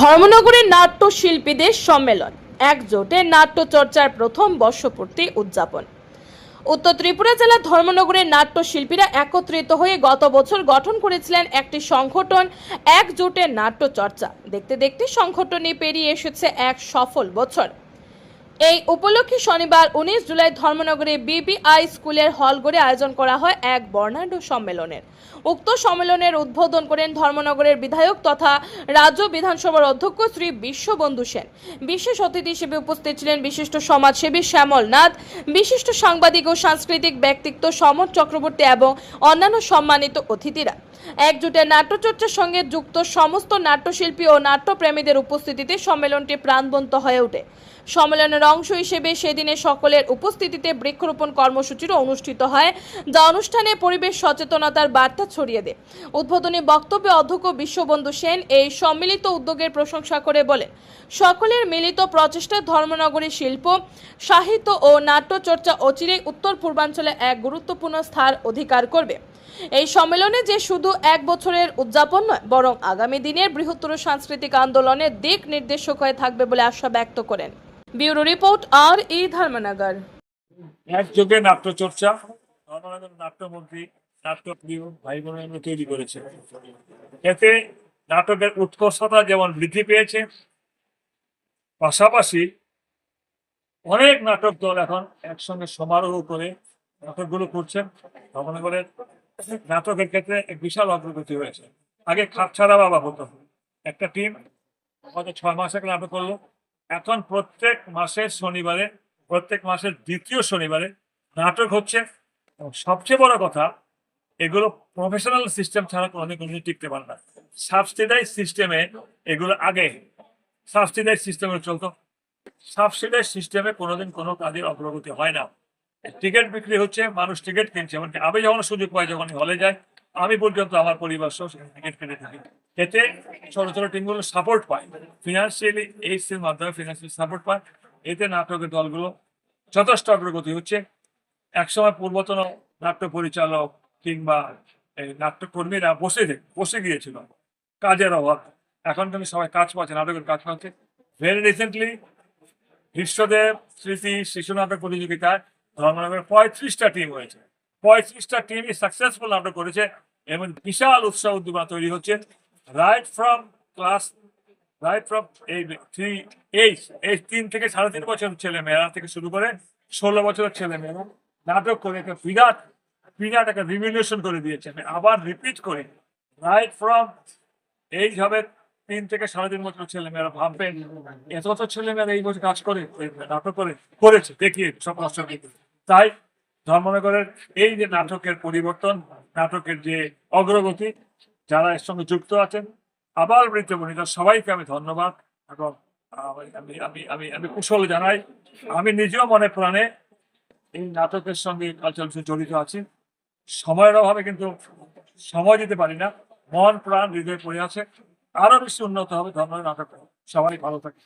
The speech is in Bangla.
ধর্মনগরের নাট্য শিল্পীদের সম্মেলন। একজোটে নাট্য চর্চার প্রথম বর্ষপূর্তি উদযাপন। উত্তর ত্রিপুরা জেলার ধর্মনগরের নাট্য শিল্পীরা একত্রিত হয়ে গত বছর গঠন করেছিলেন একটি সংগঠন একজোটে নাট্য চর্চা দেখতে দেখতে সংগঠনে পেরিয়ে এসেছে এক সফল বছর। এই উপলক্ষে শনিবার উনিশ জুলাই ধর্মনগরে বিবিআই স্কুলের হলঘরে আয়োজন করা হয় এক বর্ণাঢ্য সম্মেলনের। উক্ত সম্মেলনের উদ্বোধন করেন ধর্মনগরের বিধায়ক তথা রাজ্য বিধানসভার অধ্যক্ষ শ্রী বিশ্ববন্ধু সেন। বিশেষ অতিথি হিসেবে উপস্থিত ছিলেন বিশিষ্ট সমাজসেবী শ্যামল নাথ, বিশিষ্ট সাংবাদিক ও সাংস্কৃতিক ব্যক্তিত্ব সমর চক্রবর্তী এবং অন্যান্য সম্মানিত অতিথিরা। একজোটে নাট্যচর্চার সঙ্গে যুক্ত সমস্ত নাট্যশিল্পী ও নাট্যপ্রেমীদের উপস্থিতিতে সম্মেলনটি প্রাণবন্ত হয়ে ওঠে। সম্মেলনের অংশ হিসেবে সেদিনে সকলের উপস্থিতিতে বৃক্ষরোপণ কর্মসূচিরও অনুষ্ঠিত হয়, যা অনুষ্ঠানে পরিবেশ সচেতনতার বার্তা ছড়িয়ে দেয়। উদ্বোধনী বক্তব্যে অধ্যক্ষ বিশ্ববন্ধু সেন এই সম্মিলিত উদ্যোগের প্রশংসা করে বলেন, সকলের মিলিত প্রচেষ্টায় ধর্মনগরী শিল্প, সাহিত্য ও নাট্যচর্চা অচিরেই উত্তর পূর্বাঞ্চলে এক গুরুত্বপূর্ণ স্থান অধিকার করবে। এই সম্মেলনে যে শুধু এক বছরের উদযাপন নয়, বরং আগামী দিনের বৃহত্তর সাংস্কৃতিক আন্দোলনের দিক নির্দেশক হয়ে থাকবে বলে আশা ব্যক্ত করেন। ব্যুরো রিপোর্ট, আর ই ধর্মনগর। একযোগে নাট্যচর্চা, ধর্মনগর নাট্যমন্ত্রী নাট্যপ্রিয় ভাই বোনেরা তৈরি করেছে। এতে নাটকের উৎকর্ষতা যেমন বৃদ্ধি পেয়েছে, পাশাপাশি অনেক নাটক দল এখন একসঙ্গে সমারোহ করে নাটকগুলো করছেন। ধর্মনগরের নাটকের ক্ষেত্রে এক বিশাল অগ্রগতি হয়েছে। আগে খাপ ছাড়া বাবা হতো একটা টিম হয়তো ছয় মাস নাটক করল। এখন প্রত্যেক মাসের শনিবারে, প্রত্যেক মাসের দ্বিতীয় শনিবারে নাটক হচ্ছে। সবচেয়ে বড় কথা, এগুলো প্রফেশনাল সিস্টেম ছাড়া কোনো কোনো টিকতে পারে না। সাবসিডাইজ সিস্টেমে এগুলো আগে সাবসিডাইজ সিস্টেমে চলতো। সাবসিডাইজ সিস্টেমে কোনোদিন কোনো কাজের অগ্রগতি হয় না। টিকিট বিক্রি হচ্ছে, মানুষ টিকিট কিনছে। এমনকি আমি যখন সুযোগ পাই যখন হলে যাই, আমি পর্যন্ত আমার পরিবার সহ টিকিট কিনে থাকি। এতে ছোট ছোট টিমগুলো সাপোর্ট পায়। ফিনান্সিয়ালি এইচসির মাধ্যমে ফিনান্সিয়াল সাপোর্ট পায়। এতে নাটকের দলগুলো যথেষ্ট অগ্রগতি হচ্ছে। একসময় পূর্বতন নাট্য পরিচালক কিংবা এই নাট্যকর্মীরা বসে বসে গিয়েছিল। কাজের অভাব। এখন কিন্তু সবাই কাজ পাচ্ছে, নাটকের কাজ পাচ্ছে। ভেরি রিসেন্টলি বিশ্বদেব স্মৃতি শিশু নাটক প্রতিযোগিতায় ধর্মনগরের পঁয়ত্রিশটা টিম হয়েছে। পঁয়ত্রিশটা টিমই সাকসেসফুল করেছে এবং বিশাল উৎসাহ উদ্দীপনা তৈরি হচ্ছে। Right from class right from এই থ্রি এই তিন থেকে সাড়ে তিন বছর ছেলে মেয়েরা থেকে শুরু করে ষোলো বছরের ছেলে মেয়েরা নাটক করে একটা বিরাট বিরাট একটা রিভিলিউশন করে দিয়েছে। আবার রিপিট করি রাইট ফ্রম এইভাবে তিন থেকে সাড়ে তিন বছর ছেলে মেয়েরা ভাববেন এত তো ছেলে মেয়েরা এই বছর কাজ করে নাটক করে, করেছে, দেখিয়ে সব তাই ধর্মনগরের এই যে নাটকের পরিবর্তন, নাটকের যে অগ্রগতি, যারা এর সঙ্গে যুক্ত আছেন, আবার বৃত্ত বনিতা সবাইকে আমি ধন্যবাদ এবং আমি আমি আমি আমি কুশল জানাই। আমি নিজেও মনে প্রাণে এই নাটকের সঙ্গে কালচারাল জড়িত আছি। সময়ের অভাবে কিন্তু সময় দিতে পারি না। মন, প্রাণ, হৃদয় পড়ে আছে। আরও বেশি উন্নত হবে ধর্মের নাটক। সবাই ভালো থাকে